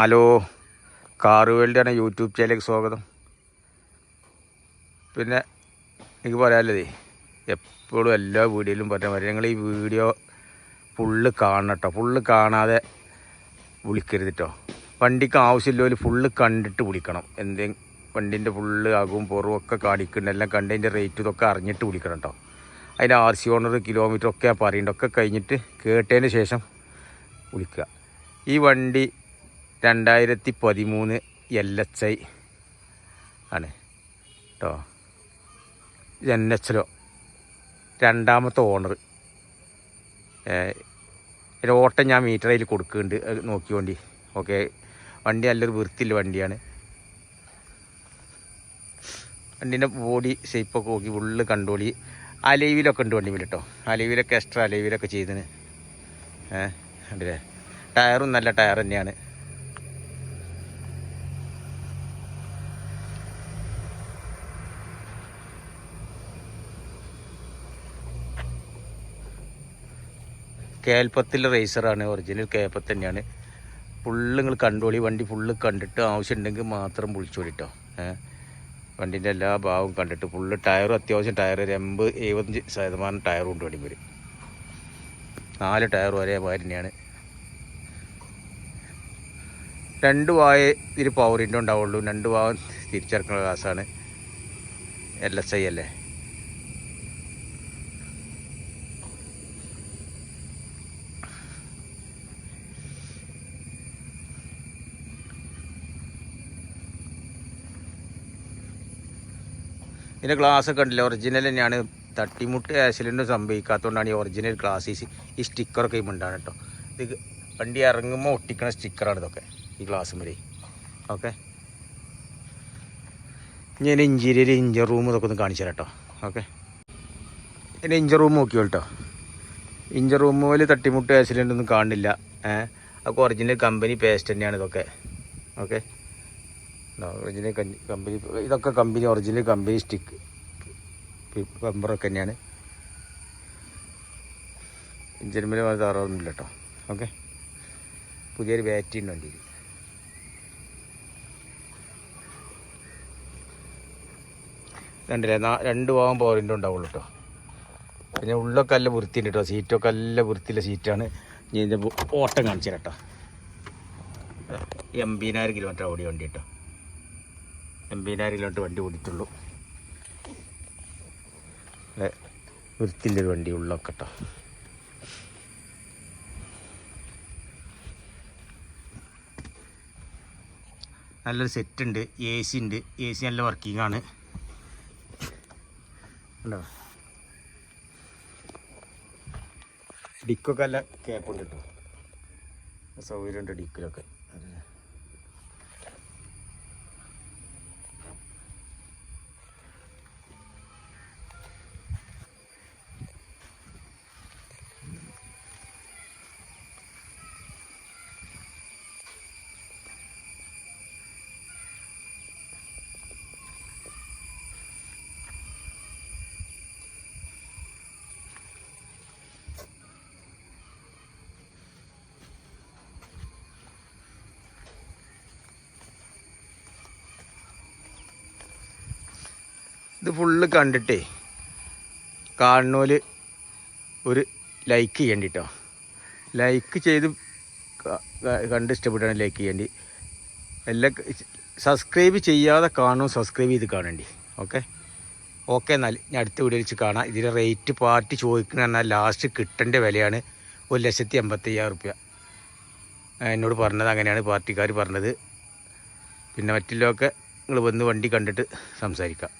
Hello car വേൾഡാണ് YouTube ചാനലിലേക്ക് സ്വാഗതം. പിന്നെ എനിക്ക് പറയാനുള്ളതേ എപ്പോഴും എല്ലാ വീഡിയോയിലും പറഞ്ഞ പറ്റും നിങ്ങൾ ഈ വീഡിയോ ഫുള്ള് കാണണം കേട്ടോ ഫുള്ള് കാണാതെ വിളിക്കരുത് കേട്ടോ വണ്ടിക്ക് ആവശ്യമില്ല ഫുള്ള് കണ്ടിട്ട് വിളിക്കണം. എന്തെങ്കിലും വണ്ടിന്റെ ഫുള്ള് അകവും പുറവും ഒക്കെ കാണിക്കുന്നുണ്ട് എല്ലാം കണ്ടതിന്റെ റേറ്റ് ഇതൊക്കെ അറിഞ്ഞിട്ട് വിളിക്കണം കേട്ടോ അതിന്റെ ആർ സി ഓണർ കിലോമീറ്റർ ഒക്കെ പറയുന്നുണ്ട് ഒക്കെ കഴിഞ്ഞിട്ട് കേട്ടതിന് ശേഷം വിളിക്കുക. ഈ വണ്ടി രണ്ടായിരത്തി പതിമൂന്ന് എൽ എച്ച് ഐ ആണ് കേട്ടോ എൻ എച്ചിലോ രണ്ടാമത്തെ ഓണർ. ഇതിന്റെ ഓട്ടം ഞാൻ മീറ്റർ അതിൽ കൊടുക്കുന്നുണ്ട് നോക്കി നോക്കിയോണ്ടി ഓക്കെ. വണ്ടി നല്ലൊരു വൃത്തിയുള്ള വണ്ടിയാണ്. വണ്ടീന്റെ ബോഡി ഷേപ്പൊക്കെ നോക്കി ഫുള്ള് കണ്ടോളി. അലൈവിലൊക്കെ ഉണ്ട് വണ്ടി കേട്ടോ അലൈവിലൊക്കെ എക്സ്ട്രാ അലൈവിലൊക്കെ ചെയ്തിന് ഏഹ് കണ്ടില്ലേ? ടയറും നല്ല ടയർ തന്നെയാണ്. കേൽപ്പത്തിലെ റേസറാണ് ഒറിജിനൽ കേപ്പത്ത് തന്നെയാണ്. ഫുള്ള് നിങ്ങൾ കണ്ടോളി വണ്ടി ഫുള്ള് കണ്ടിട്ട് ആവശ്യമുണ്ടെങ്കിൽ മാത്രം വിളിച്ചോളിട്ടോ ഏഹ് വണ്ടിന്റെ എല്ലാ ഭാവവും കണ്ടിട്ട് ഫുള്ള് ടയറും അത്യാവശ്യം ടയർ ഒരു എൺപത് എഴുപത്തഞ്ച് ശതമാനം ടയറും ഉണ്ട് വണ്ടി വരും നാല് ടയർ ഒരേ തന്നെയാണ്. രണ്ട് വായ ഇതിൽ പവറിന്റെ ഉണ്ടാവുള്ളൂ. രണ്ട് ഭാഗം തിരിച്ചിറക്കുന്ന ഗ്ലാസ്സാണ് എൽ എസ് ഐ അല്ലേ? ഇതിന്റെ ഒക്കെ ഉണ്ടല്ലോ ഒറിജിനൽ തന്നെയാണ്. തട്ടിമുട്ട് ആക്സിഡന്റ് സംഭവിക്കാത്തതുകൊണ്ടാണ് ഈ ഒറിജിനൽ ഗ്ലാസ് ഈ സ്റ്റിക്കറൊക്കെ ഈ ഉണ്ടാണ് കേട്ടോ. ഇത് വണ്ടി ഇറങ്ങുമ്പോൾ ഒട്ടിക്കണ സ്റ്റിക്കറാണ് ഇതൊക്കെ ഈ ഗ്ലാസ് വരെ ഓക്കെ ഞാൻ ഇഞ്ചീരിയർ ഇഞ്ചർ റൂം ഇതൊക്കെ ഒന്ന് കാണിച്ചു തരാം കേട്ടോ. ഓക്കെ ഇതിന്റെ ഇഞ്ചർ റൂം നോക്കിയോ കേട്ടോ. ഇഞ്ചർ പോലെ തട്ടിമുട്ട് ആക്സിഡന്റ് ഒന്നും കാണില്ല. ഏഹ് അതൊക്കെ ഒറിജിനൽ കമ്പനി പേസ്റ്റ് തന്നെയാണ് ഇതൊക്കെ. ഓക്കെ ഒറിജിനൽ കമ്പനി ഇതൊക്കെ കമ്പനി ഒറിജിനൽ കമ്പനി സ്റ്റിക്ക് ബമ്പറൊക്കെ തന്നെയാണ്. ഇഞ്ചിനുമ്പിൽ താറാവൊന്നുമില്ല കേട്ടോ. ഓക്കെ പുതിയൊരു ബാറ്ററി ഉണ്ട് വണ്ടിയിൽ. രണ്ടില്ലേ രണ്ട് ഭാഗം പോരിന്റെ ഉണ്ടാവുള്ളൂ കേട്ടോ. പിന്നെ ഉള്ളൊക്കെ നല്ല വൃത്തിയുണ്ട് കേട്ടോ. സീറ്റൊക്കെ നല്ല വൃത്തിയുള്ള സീറ്റാണ് ഇനി ഇതിന്റെ ഓട്ടം കാണിച്ചു തരാം കേട്ടോ കിലോമീറ്റർ ഓടി വണ്ടി കേട്ടോ. കിലോമീറ്റർ വണ്ടി ഓടിയിട്ടുള്ളൂ. വൃത്തിന്റെ ഒരു വണ്ടി ഉള്ളൊക്കെ കേട്ടോ നല്ലൊരു സെറ്റ് ഉണ്ട് എ സി ഉണ്ട്. എ സി നല്ല വർക്കിംഗ് ആണ് ഉണ്ടോ ഡിക്കൊക്കെ നല്ല കേപ്പുണ്ട് കേട്ടോ സൗകര്യമുണ്ട് ഡിക്കിലൊക്കെ. ഇത് ഫുള്ള് കണ്ടിട്ടേ കാണുന്നോൽ ഒരു ലൈക്ക് ചെയ്യണ്ടി കേട്ടോ ലൈക്ക് ചെയ്ത് കണ്ട് ഇഷ്ടപ്പെട്ടാണ് ലൈക്ക് ചെയ്യേണ്ടി. എല്ലാം സബ്സ്ക്രൈബ് ചെയ്യാതെ കാണും സബ്സ്ക്രൈബ് ചെയ്ത് കാണേണ്ടി. ഓക്കെ ഓക്കെ എന്നാൽ ഞാൻ അടുത്ത വീഡിയോ വെച്ച് കാണാം. ഇതിന്റെ റേറ്റ് പാർട്ടി ചോദിക്കുന്ന പറഞ്ഞാൽ ലാസ്റ്റ് കിട്ടേണ്ട വിലയാണ് ഒരു ലക്ഷത്തി എൺപത്തയ്യായിരം റുപ്യ. എന്നോട് പറഞ്ഞത് അങ്ങനെയാണ് പാർട്ടിക്കാർ പറഞ്ഞത്. പിന്നെ മറ്റുള്ളതൊക്കെ നിങ്ങൾ വന്ന് വണ്ടി കണ്ടിട്ട് സംസാരിക്കാം.